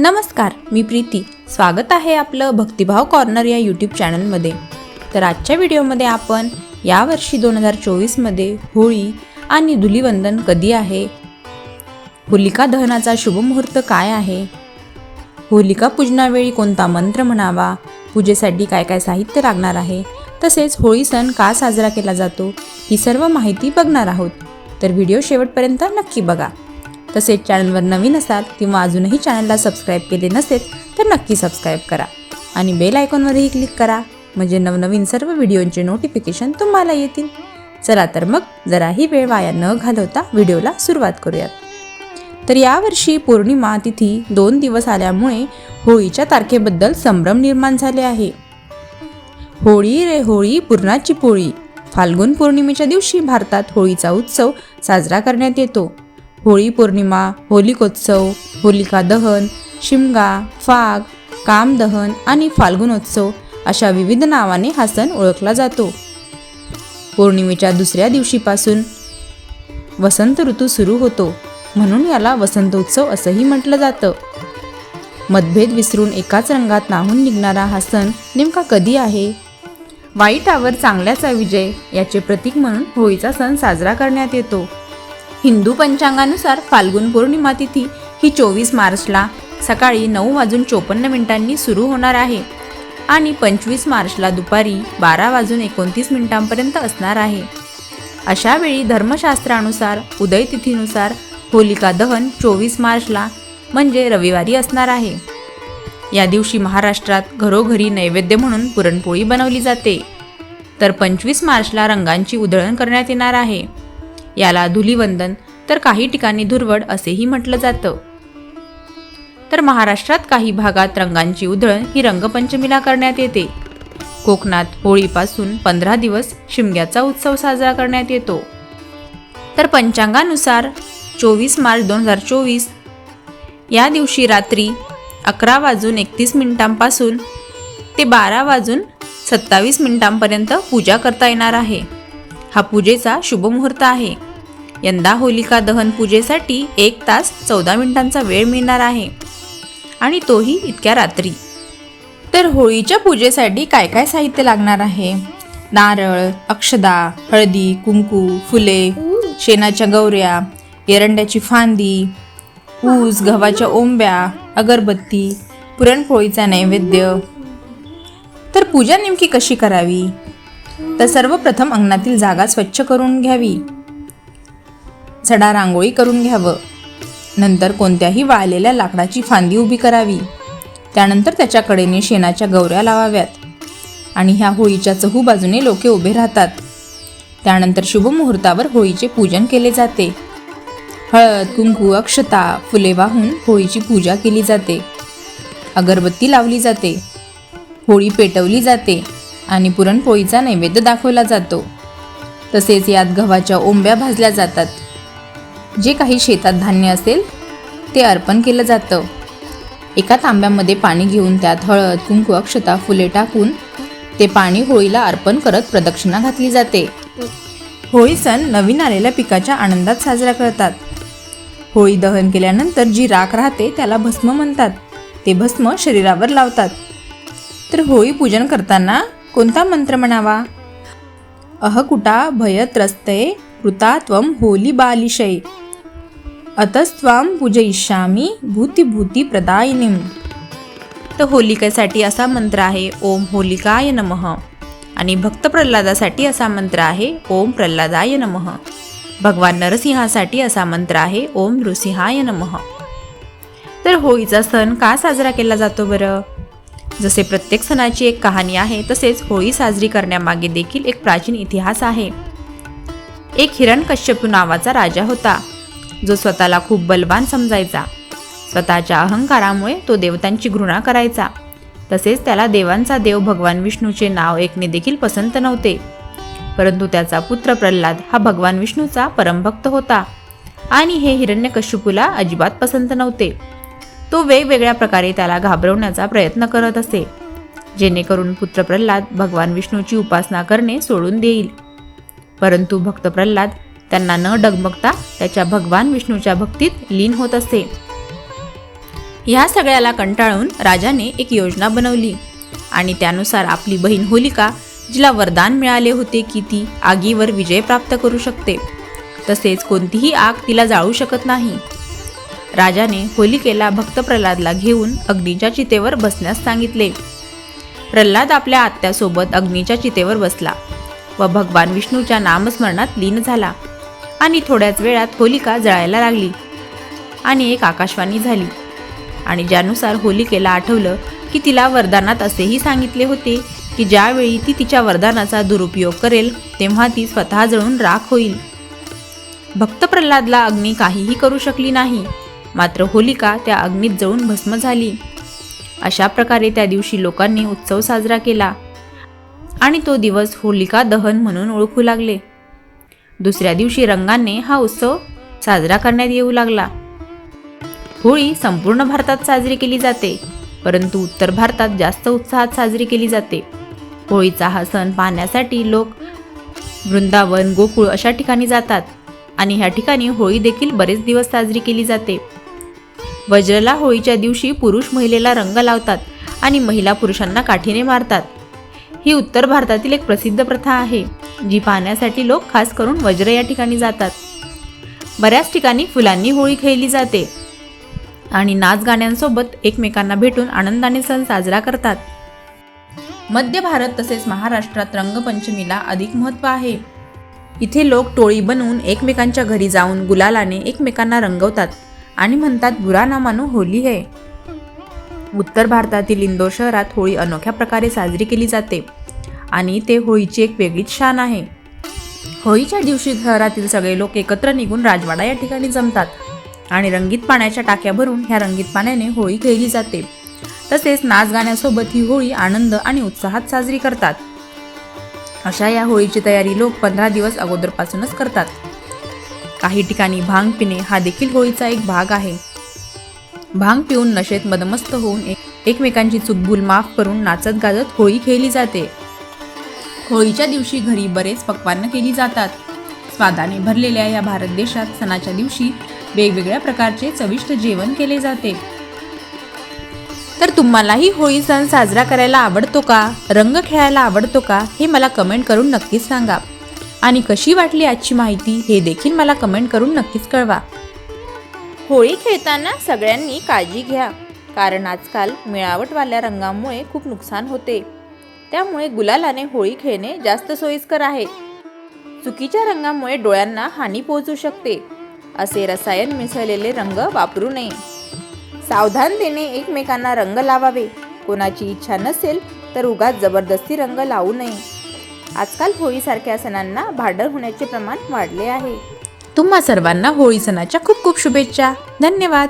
नमस्कार मी प्रीती. स्वागत आहे आपलं भक्तिभाव कॉर्नर या यूट्यूब चॅनलमध्ये. तर आजच्या व्हिडिओमध्ये आपण यावर्षी दोन हजार चोवीसमध्ये होळी आणि धुलीवंदन कधी आहे? होलिका दहनाचा शुभमुहूर्त काय आहे? होलिका पूजनावेळी कोणता मंत्र म्हणावा? पूजेसाठी काय काय साहित्य लागणार आहे? तसेच होळी सण का साजरा केला जातो? ही सर्व माहिती बघणार आहोत. तर व्हिडिओ शेवटपर्यंत नक्की बघा. तसेच चॅनलवर नवीन असाल किंवा अजूनही चॅनलला सबस्क्राईब केले नसेल तर नक्की सबस्क्राईब करा. आणि बेल आयकॉनवरही क्लिक करा म्हणजे नवनवीन सर्व व्हिडिओंचे नोटिफिकेशन तुम्हाला येतील. चला तर मग जराही वेळ वाया न घालवता व्हिडिओला सुरुवात करूयात. तर यावर्षी पौर्णिमा तिथी दोन दिवस आल्यामुळे होळीच्या तारखेबद्दल संभ्रम निर्माण झाले आहे. होळी रे होळी पूर्णाची पोळी. फाल्गुन पौर्णिमेच्या दिवशी भारतात होळीचा उत्सव साजरा करण्यात येतो. होळी पौर्णिमा होलिकोत्सव होलिका दहन शिमगा फाग कामदहन आणि फाल्गुनोत्सव अशा विविध नावाने हा सण ओळखला जातो. पौर्णिमेच्या दुसऱ्या दिवशीपासून वसंत ऋतू सुरू होतो म्हणून याला वसंतोत्सव असंही म्हटलं जातं. मतभेद विसरून एकाच रंगात नाहून निघणारा हा सण नेमका कधी आहे? वाईटावर चांगल्याचा विजय याचे प्रतीक म्हणून होळीचा सण साजरा करण्यात येतो. हिंदू पंचांगानुसार फाल्गुन पौर्णिमा तिथी ही चोवीस मार्चला सकाळी नऊ वाजून चोपन्न मिनिटांनी सुरू होणार आहे आणि पंचवीस मार्चला दुपारी बारा वाजून एकोणतीस मिनिटांपर्यंत असणार आहे. अशा वेळी धर्मशास्त्रानुसार उदय तिथीनुसार होलिका दहन चोवीस मार्चला म्हणजे रविवारी असणार आहे. या दिवशी महाराष्ट्रात घरोघरी नैवेद्य म्हणून पुरणपोळी बनवली जाते. तर पंचवीस मार्चला रंगांची उधळण करण्यात येणार आहे. याला धुलीवंदन तर काही ठिकाणी धुरवड असेही म्हटलं जातं. तर महाराष्ट्रात काही भागात रंगांची उधळण ही रंगपंचमीला करण्यात येते. कोकणात होळीपासून पंधरा दिवस शिमग्याचा उत्सव साजरा करण्यात येतो. तर पंचांगानुसार चोवीस मार्च दोन हजार चोवीस या दिवशी रात्री अकरा वाजून एकतीस मिनिटांपासून ते बारा वाजून सत्तावीस मिनिटांपर्यंत पूजा करता येणार आहे. हा पूजेचा शुभमुहूर्त आहे. यंदा होलिका दहन पूजेसाठी एक तास चौदा मिनिटांचा वेळ मिळणार आहे. आणि तोही इतक्या रात्री. तर होळीच्या पूजेसाठी काय काय साहित्य लागणार आहे? नारळ अक्षदा हळदी कुंकू फुले शेणाच्या गौऱ्या एरंड्याची फांदी ऊस गव्हाच्या ओंब्या अगरबत्ती पुरणपोळीचा नैवेद्य. तर पूजा नेमकी कशी करावी? तर सर्वप्रथम अंगणातील जागा स्वच्छ करून घ्यावी. सडा रांगोळी करून घ्यावं. नंतर कोणत्याही वाळलेल्या लाकडाची फांदी उभी करावी. त्यानंतर त्याच्या कडेने शेणाच्या गौऱ्या लावाव्यात. आणि ह्या होळीच्या चहू बाजूने लोके उभे राहतात. त्यानंतर शुभमुहूर्तावर होळीचे पूजन केले जाते. हळद कुंकू अक्षता फुले वाहून होळीची पूजा केली जाते. अगरबत्ती लावली जाते. होळी पेटवली जाते आणि पुरणपोळीचा नैवेद्य दाखवला जातो. तसेच यात गव्हाच्या ओंब्या भाजल्या जातात. जे काही शेतात धान्य असेल ते अर्पण केलं जातं. एका तांब्यामध्ये पाणी घेऊन त्यात हळद कुंकू अक्षता फुले टाकून ते पाणी होळीला अर्पण करत प्रदक्षिणा घातली जाते. होळी सण नवीन आलेल्या पिकाच्या आनंदात साजरा करतात. होळी दहन केल्यानंतर जी राख राहते त्याला भस्म म्हणतात. ते भस्म शरीरावर लावतात. तर होळी पूजन करताना कोणता मंत्र म्हणावा? अहकुटा भयत्रस्तये कृता त्वं होली बालिशय अतस्त्वाम पूजयिष्यामी भूतिभूती प्रदायिनीम। तर होलिकेसाठी असा मंत्र आहे ओम होलिकाय नमः. आणि भक्त प्रल्हादासाठी असा मंत्र आहे ओम प्रल्हादाय नमः. भगवान नरसिंहासाठी असा मंत्र आहे ओम नृसिंहाय नमः. तर होळीचा सण का साजरा केला जातो बरं? जसे प्रत्येक सणाची एक कहाणी आहे तसेच होळी साजरी करण्यामागे देखील एक प्राचीन इतिहास आहे. एक हिरण्यकश्यपू नावाचा राजा होता. जो स्वतःला खूप बलवान समजायचा. स्वतःच्या अहंकारामुळे तो देवतांची घृणा करायचा. तसेच त्याला देवांचा देव भगवान विष्णूचे नाव ऐकणे देखील पसंत नव्हते. परंतु त्याचा पुत्र प्रल्हाद हा भगवान विष्णूचा परमभक्त होता. आणि हे हिरण्यकश्यपूला अजिबात पसंत नव्हते. तो वेगवेगळ्या प्रकारे त्याला घाबरवण्याचा प्रयत्न करत असे. जेणेकरून पुत्र प्रल्हाद भगवान विष्णूची उपासना करणे सोडून देईल. परंतु भक्त प्रल्हाद त्यांना न डगमगता त्याच्या भगवान विष्णूच्या भक्तीत लीन होत असते. ह्या सगळ्याला कंटाळून राजाने एक योजना बनवली आणि त्यानुसार आपली बहीण होलिका जिला वरदान मिळाले होते की ती आगीवर विजय प्राप्त करू शकते. तसेच कोणतीही आग तिला जाळू शकत नाही. राजाने होलिकेला भक्त प्रल्हादला घेऊन अग्नीच्या चितेवर बसण्यास सांगितले. प्रल्हाद आपल्या आत्यासोबत अग्नीच्या चितेवर बसला व भगवान विष्णूच्या नामस्मरणात लीन झाला. आणि थोड्याच वेळात होलिका जळायला लागली. आणि एक आकाशवाणी झाली. आणि ज्यानुसार होलिकेला आठवलं की तिला वरदानात असेही सांगितले होते की ज्यावेळी ती तिच्या वरदानाचा दुरुपयोग करेल तेव्हा ती स्वतः जळून राख होईल. भक्त प्रल्हादला अग्नी काहीही करू शकली नाही. मात्र होलिका त्या अग्नीत जळून भस्म झाली. अशा प्रकारे त्या दिवशी लोकांनी उत्सव साजरा केला. आणि तो दिवस होलिका दहन म्हणून ओळखू लागले. दुसऱ्या दिवशी रंगांनी हा उत्सव साजरा करण्यात येऊ लागला. होळी संपूर्ण भारतात साजरी केली जाते परंतु उत्तर भारतात जास्त उत्साहात साजरी केली जाते. होळीचा हा सण पाहण्यासाठी लोक वृंदावन गोकुळ अशा ठिकाणी जातात आणि ह्या ठिकाणी होळी देखील बरेच दिवस साजरी केली जाते. वज्रला होळीच्या दिवशी पुरुष महिलेला रंग लावतात आणि महिला पुरुषांना काठीने मारतात. ही उत्तर भारतातील एक प्रसिद्ध प्रथा आहे. जी पाहण्यासाठी लोक खास करून वज्र या ठिकाणी जातात. बऱ्याच ठिकाणी फुलांनी होळी खेळली जाते आणि नाच गाण्यांसोबत एकमेकांना भेटून आनंदाने सण साजरा करतात. मध्य भारत तसेच महाराष्ट्रात रंगपंचमीला अधिक महत्त्व आहे. इथे लोक टोळी बनवून एकमेकांच्या घरी जाऊन गुलालाने एकमेकांना रंगवतात आणि म्हणतात बुरा ना मानो होली है. उत्तर भारतातील इंदोर शहरात होळी अनोख्या प्रकारे साजरी केली जाते. आणि ते होळीची एक वेगळीच शान आहे. होळीच्या दिवशी शहरातील सगळे लोक एकत्र निघून राजवाडा या ठिकाणी जमतात आणि रंगीत पाण्याच्या टाक्या भरून ह्या रंगीत पाण्याने होळी खेळली जाते. तसेच नाच गाण्यासोबत ही होळी आनंद आणि उत्साहात साजरी करतात. अशा या होळीची तयारी लोक पंधरा दिवस अगोदरपासूनच करतात. काही ठिकाणी भांग पिणे हा देखील होळीचा एक भाग आहे. भांग पिऊन नशेत मदमस्त होऊन एक एकमेकांची चुकभूल माफ करून नाचत गाजत होळी खेळली जाते. होळीच्या दिवशी घरी बरेच पक्वान्न केली जातात. स्वादाने भरलेल्या या भारत देशात सणाच्या दिवशी वेगवेगळ्या प्रकारचे चविष्ट जेवण केले जाते. तर तुम्हालाही होळी सण साजरा करायला आवडतो का? रंग खेळायला आवडतो का? हे मला कमेंट करून नक्कीच सांगा. आणि कशी वाटली आजची माहिती हे देखील मला कमेंट करून नक्कीच कळवा. होळी खेळताना सगळ्यांनी काळजी घ्या. कारण आजकाल मिळावटवाल्या रंगामुळे खूप नुकसान होते. त्यामुळे गुलालाने होळी खेळणे जास्त सोयीस्कर आहे. चुकीच्या रंगामुळे डोळ्यांना हानी पोहोचू शकते असे रसायन मिसळलेले रंग वापरू नये. सावधानतेने एकमेकांना रंग लावावे. कोणाची इच्छा नसेल तर उगाच जबरदस्ती रंग लावू नये. आजकाल होळीसारख्या सणांना भांडण होण्याचे प्रमाण वाढले आहे. तुम्हा सर्वांना होळी सणाच्या खूप खूप शुभेच्छा. धन्यवाद.